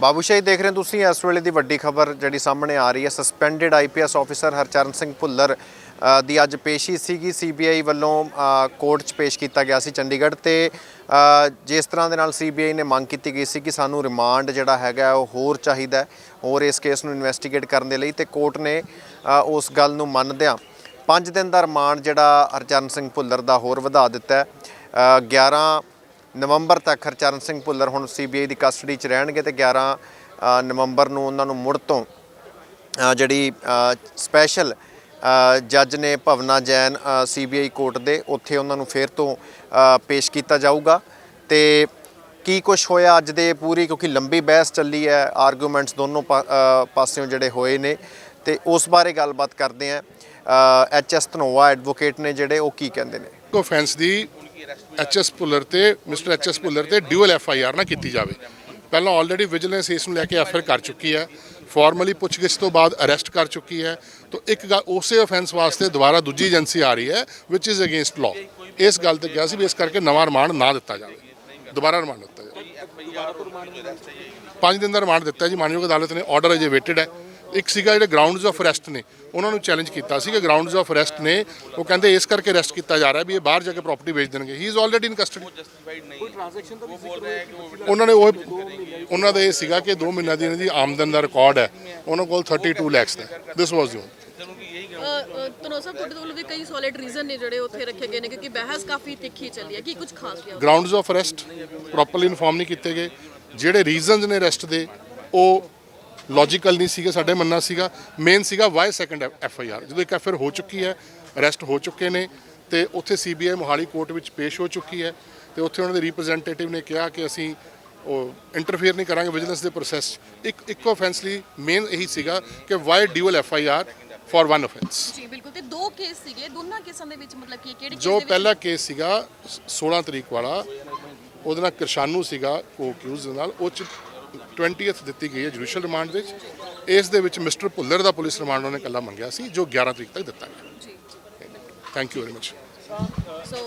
ਬਾਬੂਸ਼ਾਹੀ ਦੇਖ ਰਹੇ ਹੋ ਤੁਸੀਂ ਇਸ ਵੇਲੇ ਦੀ ਵੱਡੀ ਖਬਰ ਜਿਹੜੀ ਸਾਹਮਣੇ ਆ ਰਹੀ ਹੈ। Suspended IPS officer Harcharan Singh Bhullar ਦੀ ਅੱਜ ਪੇਸ਼ੀ ਸੀਗੀ। ਸੀਬੀਆਈ ਵੱਲੋਂ ਕੋਰਟ 'ਚ ਪੇਸ਼ ਕੀਤਾ ਗਿਆ ਸੀ ਚੰਡੀਗੜ੍ਹ ਤੇ ਜਿਸ ਤਰ੍ਹਾਂ ਦੇ ਨਾਲ ਸੀਬੀਆਈ ਨੇ ਮੰਗ ਕੀਤੀ ਗਈ ਸੀ ਕਿ ਸਾਨੂੰ ਰਿਮਾਂਡ ਜਿਹੜਾ ਹੈਗਾ ਉਹ ਹੋਰ ਚਾਹੀਦਾ ਹੋਰ ਇਸ ਕੇਸ ਨੂੰ ਇਨਵੈਸਟੀਗੇਟ ਕਰਨ ਦੇ ਲਈ ਤੇ ਕੋਰਟ ਨੇ ਉਸ ਗੱਲ ਨੂੰ ਮੰਨਦਿਆਂ 5 ਦਿਨ ਦਾ ਰਿਮਾਂਡ ਜਿਹੜਾ ਹਰਚਰਨ ਸਿੰਘ ਭੁੱਲਰ ਦਾ ਹੋਰ ਵਧਾ ਦਿੱਤਾ ਹੈ। 11 ਨਵੰਬਰ ਤੱਕ ਹਰਚਰਨ ਸਿੰਘ ਭੁੱਲਰ ਹੁਣ ਸੀਬੀਆਈ ਦੀ ਕਸਟਡੀ 'ਚ ਰਹਿਣਗੇ ਤੇ 11 ਨਵੰਬਰ ਨੂੰ ਉਹਨਾਂ ਨੂੰ ਮੁੜ ਤੋਂ ਜਿਹੜੀ ਸਪੈਸ਼ਲ ਜੱਜ ਨੇ ਭਵਨਾ ਜੈਨ ਸੀਬੀਆਈ ਕੋਰਟ ਦੇ ਉੱਥੇ ਉਹਨਾਂ ਨੂੰ ਫੇਰ ਤੋਂ ਪੇਸ਼ ਕੀਤਾ ਜਾਊਗਾ। ਤੇ ਕੀ ਕੁਝ ਹੋਇਆ ਅੱਜ ਦੇ ਪੂਰੀ, ਕਿਉਂਕਿ ਲੰਬੀ ਬਹਿਸ ਚੱਲੀ ਹੈ ਆਰਗੂਮੈਂਟਸ ਦੋਨੋਂ ਪਾ- ਪਾਸਿਓਂ ਜਿਹੜੇ ਹੋਏ ਨੇ। ਤੇ ਉਸ ਬਾਰੇ ਗੱਲਬਾਤ ਕਰਦੇ ਆ ਐਚ ਐਸ ਧਨੋਆ ਐਡਵੋਕੇਟ ਨੇ ਜਿਹੜੇ, ਉਹ ਕੀ ਕਹਿੰਦੇ ਨੇ? ਆਫੈਂਸ ਦੀ ਐਚਐਸ ਭੁੱਲਰ ਤੇ ਮਿਸਟਰ ਐਚਐਸ ਭੁੱਲਰ ਤੇ ਡਿਊਅਲ ਐਫਆਈਆਰ ਨਾ ਕੀਤੀ ਜਾਵੇ। ਪਹਿਲਾਂ ਆਲਰੇਡੀ ਵਿਜੀਲੈਂਸ ਇਸ ਨੂੰ ਲੈ ਕੇ ਐਫਆਈਆਰ ਕਰ ਚੁੱਕੀ ਹੈ। ਫਾਰਮਲੀ ਪੁੱਛਗਿੱਛ ਤੋਂ ਬਾਅਦ ਅਰੈਸਟ ਕਰ ਚੁੱਕੀ ਹੈ। ਤਾਂ ਇੱਕ ਗੱਲ ਉਸੇ ਆਫੈਂਸ ਵਾਸਤੇ ਦੁਬਾਰਾ ਦੂਜੀ ਏਜੰਸੀ ਆ ਰਹੀ ਹੈ ਵਿਚ ਇਜ਼ ਅਗੇਂਸਟ ਲਾਅ ਇਸ ਗੱਲ ਤੇ ਕਿਹਾ ਸੀ ਵੀ ਇਸ ਕਰਕੇ ਨਵਾਂ ਰਿਮਾਂਡ ਨਾ ਦਿੱਤਾ ਜਾਵੇ। ਦੁਬਾਰਾ ਰਿਮਾਂਡ ਦਿੱਤਾ ਜਾਵੇ। ਪੰਜ ਦਿਨ ਦਾ ਰਿਮਾਂਡ ਦਿੱਤਾ ਜੀ ਮਾਨਯੋਗ ਅਦਾਲਤ ਨੇ ਆਰਡਰ ਅਜੇ ਵੇਟਡ ਹੈ। ਇੱਕ ਸੀਗਾ ਜਿਹੜੇ ਗਰਾਊਂਡਸ ਆਫ ਅਰੈਸਟ ਨੇ ਉਹਨਾਂ ਨੂੰ ਚੈਲੰਜ ਕੀਤਾ ਸੀ ਕਿ ਗਰਾਊਂਡਸ ਆਫ ਅਰੈਸਟ ਨੇ ਉਹ ਕਹਿੰਦੇ ਇਸ ਕਰਕੇ ਅਰੈਸਟ ਕੀਤਾ ਜਾ ਰਿਹਾ ਵੀ ਇਹ ਬਾਹਰ ਜਾ ਕੇ ਪ੍ਰਾਪਰਟੀ ਵੇਚ ਦੇਣਗੇ। He is already in custody ਉਹਨਾਂ ਨੇ ਉਹ ਉਹਨਾਂ ਦਾ ਇਹ ਸੀਗਾ ਕਿ 2 ਮਹੀਨਿਆਂ ਦੀ ਇਹਨਾਂ ਦੀ ਆਮਦਨ ਦਾ ਰਿਕਾਰਡ ਹੈ। ਉਹਨਾਂ ਕੋਲ 32 lacks the this was you ਤਨੋ ਸਾਹਿਬ ਤੁਹਾਡੇ ਕੋਲ ਵੀ ਕਈ ਸੋਲਿਡ ਰੀਜ਼ਨ ਨੇ ਜਿਹੜੇ ਉੱਥੇ ਰੱਖੇ ਗਏ ਨੇ ਕਿਉਂਕਿ ਬਹਿਸ ਕਾਫੀ ਤਿੱਖੀ ਚੱਲੀ ਹੈ। ਕੀ ਕੁਝ ਖਾਸ ਗਿਆ grounds of arrest properly inform ਨਹੀਂ ਕੀਤੇ ਗਏ। ਜਿਹੜੇ ਰੀਜ਼ਨਸ ਨੇ ਅਰੈਸਟ ਦੇ ਉਹ ਲੌਜੀਕਲ ਨਹੀਂ ਸੀਗੇ ਸਾਡੇ ਮੰਨਣਾ ਸੀਗਾ। ਮੇਨ ਸੀਗਾ why second F I R ਜਦੋਂ ਇੱਕ ਐਫ ਆਰ ਹੋ ਚੁੱਕੀ ਹੈ ਅਰੈਸਟ ਹੋ ਚੁੱਕੇ ਨੇ ਤੇ ਉੱਥੇ ਸੀਬੀਆਈ ਮੋਹਾਲੀ ਕੋਰਟ ਵਿੱਚ ਪੇਸ਼ ਹੋ ਚੁੱਕੀ ਹੈ ਤੇ ਉੱਥੇ ਉਹਨਾਂ ਦੇ ਰਿਪਰੈਜ਼ੈਂਟੇਟਿਵ ਨੇ ਕਿਹਾ ਕਿ ਅਸੀਂ ਉਹ ਇੰਟਰਫੇਅਰ ਨਹੀਂ ਕਰਾਂਗੇ ਵਿਜੀਲੈਂਸ ਦੇ ਪ੍ਰੋਸੈਸ ਇੱਕ ਇੱਕ ਆਫੈਂਸ ਲਈ ਮੇਨ ਇਹੀ ਸੀਗਾ ਕਿ why dual F I R for one offence ਜੀ ਬਿਲਕੁਲ। ਤੇ ਦੋ ਕੇਸ ਸੀਗੇ ਦੋਨਾਂ ਕੇਸਾਂ ਦੇ ਵਿੱਚ ਮਤਲਬ ਕੀ ਕਿਹੜੇ ਜੋ ਪਹਿਲਾ ਕੇਸ ਸੀਗਾ 16 ਤਰੀਕ ਵਾਲਾ ਉਹਦੇ ਨਾਲ ਕਿਰਸ਼ਾਨੂ ਸੀਗਾ ਉਹ ਅਕਿਊਜ਼ ਦੇ ਨਾਲ ਉਹ ਚ 20th ਦਿੱਤੀ ਗਈ ਹੈ ਜੁਡੀਸ਼ੀਅਲ ਰਿਮਾਂਡ ਵਿੱਚ। ਇਸ ਦੇ ਵਿੱਚ ਮਿਸਟਰ ਭੁੱਲਰ ਦਾ ਪੁਲਿਸ ਰਿਮਾਂਡ ਉਹਨੇ ਕੱਲਾ ਮੰਗਿਆ ਸੀ ਜੋ 11 ਤਰੀਕ ਤੱਕ ਦਿੱਤਾ ਗਿਆ। ਜੀ। Thank you very much so